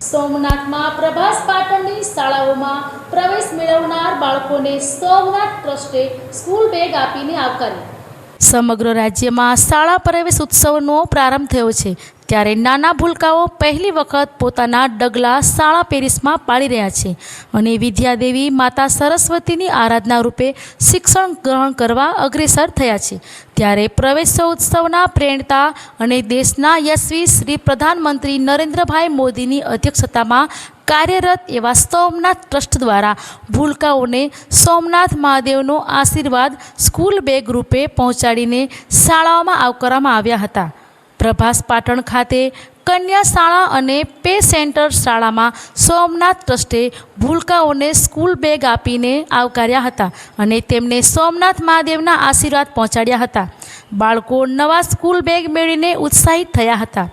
સોમનાથમાં પ્રભાસ પાટણની શાળાઓમાં પ્રવેશ મેળવનાર બાળકોને સોમનાથ ટ્રસ્ટે સ્કૂલ બેગ આપીને આવકારી. સમગ્ર રાજ્યમાં શાળા પ્રવેશ ઉત્સવનો પ્રારંભ થયો છે. ત્યારે નાના ભૂલકાઓ પહેલી વખત પોતાના ડગલા શાળા પેરિસમાં પાડી રહ્યા છે અને વિદ્યાદેવી માતા સરસ્વતીની આરાધના રૂપે શિક્ષણ ગ્રહણ કરવા અગ્રેસર થયા છે. ત્યારે પ્રવેશોત્સવના પ્રેરણતા અને દેશના યશવી શ્રી પ્રધાનમંત્રી નરેન્દ્રભાઈ મોદીની અધ્યક્ષતામાં કાર્યરત એવા સોમનાથ ટ્રસ્ટ દ્વારા ભૂલકાઓને સોમનાથ મહાદેવનો આશીર્વાદ સ્કૂલ બેગ રૂપે પહોંચાડીને શાળાઓમાં આવકારવામાં આવ્યા હતા. પ્રભાસ પાટણ ખાતે કન્યા શાળા અને પે સેન્ટર શાળામાં સોમનાથ ટ્રસ્ટે ભૂલકાઓને સ્કૂલ બેગ આપીને આવકાર્યા હતા અને તેમને સોમનાથ મહાદેવના આશીર્વાદ પહોંચાડ્યા હતા. બાળકો નવા સ્કૂલ બેગ મેળવીને ઉત્સાહિત થયા હતા.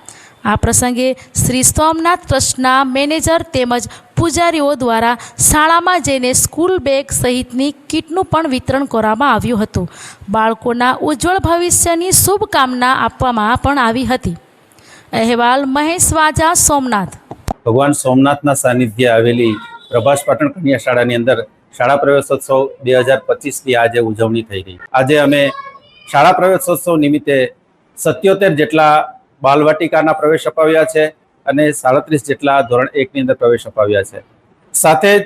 આ પ્રસંગે શ્રી સોમનાથ ટ્રસ્ટના મેનેજર તેમજ પૂજારીઓ દ્વારા શાળામાં જઈને સ્કૂલ બેગ સહિતની કીટનું પણ વિતરણ કરવામાં આવ્યું હતું. બાળકોના ઉજ્જવળ ભવિષ્યની શુભકામના આપવામાં પણ આવી હતી. અહેવાલ મહેશ વાજા, સોમનાથ. ભગવાન સોમનાથના સાનિધ્ય આવેલી પ્રભાસ પાટણ કન્યા શાળાની અંદર શાળા પ્રવેશોત્સવ બે હજાર પચીસની આજે ઉજવણી થઈ ગઈ આજે અમે શાળા પ્રવેશોત્સવ નિમિત્તે સત્યોતેર જેટલા બાલવાટિકાના પ્રવેશ અપાવ્યા છે. અને સાડત્રીસ જેટલા ધોરણ એકની અંદર પ્રવેશ અપાવ્યા છે. સાથે જ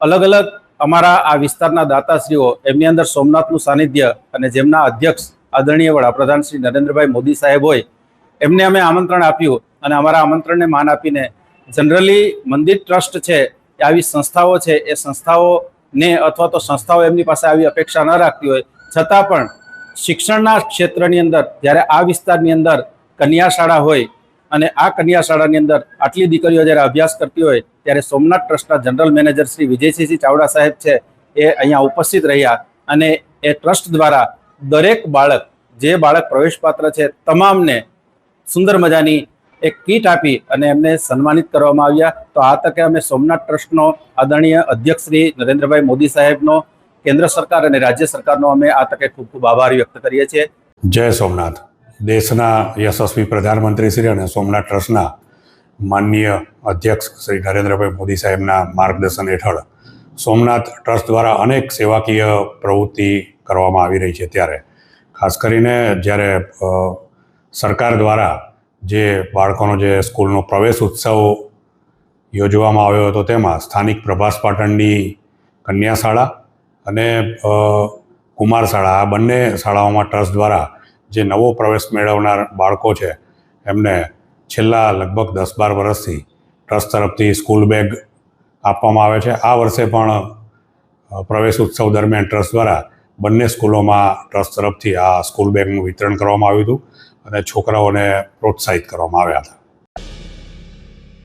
અલગ અલગ અમારા આ વિસ્તારના દાતાશ્રીઓ, એમની અંદર સોમનાથનું સાનિધ્ય અને જેમના અધ્યક્ષ આદરણીય વડાપ્રધાન શ્રી નરેન્દ્રભાઈ મોદી સાહેબ હોય, એમને અમે આમંત્રણ આપ્યું અને અમારા આમંત્રણને માન આપીને જનરલી મંદિર ટ્રસ્ટ છે, આવી સંસ્થાઓ છે, એ સંસ્થાઓને અથવા તો સંસ્થાઓ એમની પાસે આવી અપેક્ષા ન રાખતી હોય, છતાં પણ શિક્ષણના ક્ષેત્રની અંદર, જ્યારે આ વિસ્તારની અંદર કન્યા શાળા હોય અને આ કન્યા શાળાની અંદર આટલી દીકરીઓ જ્યારે અભ્યાસ કરતી હોય, ત્યારે સોમનાથ ટ્રસ્ટના જનરલ મેનેજર શ્રી વિજયસિંહજી ચાવડા સાહેબ છે, એ અહીંયા ઉપસ્થિત રહ્યા અને એ ટ્રસ્ટ દ્વારા દરેક બાળક, જે બાળક પ્રવેશપાત્ર છે, તમામને સુંદર મજાની એક કીટ આપી અને એમને સન્માનિત કરવામાં આવ્યા. તો આ તકે અમે સોમનાથ ટ્રસ્ટનો આદરણીય અધ્યક્ષ શ્રી નરેન્દ્રભાઈ મોદી સાહેબનો, કેન્દ્ર સરકાર અને રાજ્ય સરકારનો અમે આ તકે ખૂબ ખૂબ આભાર વ્યક્ત કરીએ છીએ. જય સોમનાથ. દેશના યશસ્વી પ્રધાનમંત્રી શ્રી અને સોમનાથ ટ્રસ્ટના માનનીય અધ્યક્ષ શ્રી નરેન્દ્રભાઈ મોદી સાહેબના માર્ગદર્શન હેઠળ સોમનાથ ટ્રસ્ટ દ્વારા અનેક સેવાકીય પ્રવૃત્તિ કરવામાં આવી રહી છે ત્યારે. ખાસ કરીને જ્યારે સરકાર દ્વારા જે બાળકોનો જે સ્કૂલનો પ્રવેશ ઉત્સવ યોજવામાં આવ્યો હતો તેમાં સ્થાનિક પ્રભાસ પાટણની કન્યા શાળા અને કુમાર શાળા આ બંને શાળાઓમાં ટ્રસ્ટ દ્વારા જે નવો પ્રવેશ મેળવનાર બાળકો છે, એમને છેલ્લા લગભગ દસ બાર વર્ષથી ટ્રસ્ટ તરફથી સ્કૂલ બેગ આપવામાં આવે છે. આ વર્ષે પણ પ્રવેશ ઉત્સવ દરમિયાન ટ્રસ્ટ દ્વારા બંને સ્કૂલોમાં ટ્રસ્ટ તરફથી આ સ્કૂલ બેગનું વિતરણ કરવામાં આવ્યું હતું અને છોકરાઓને પ્રોત્સાહિત કરવામાં આવ્યા હતા.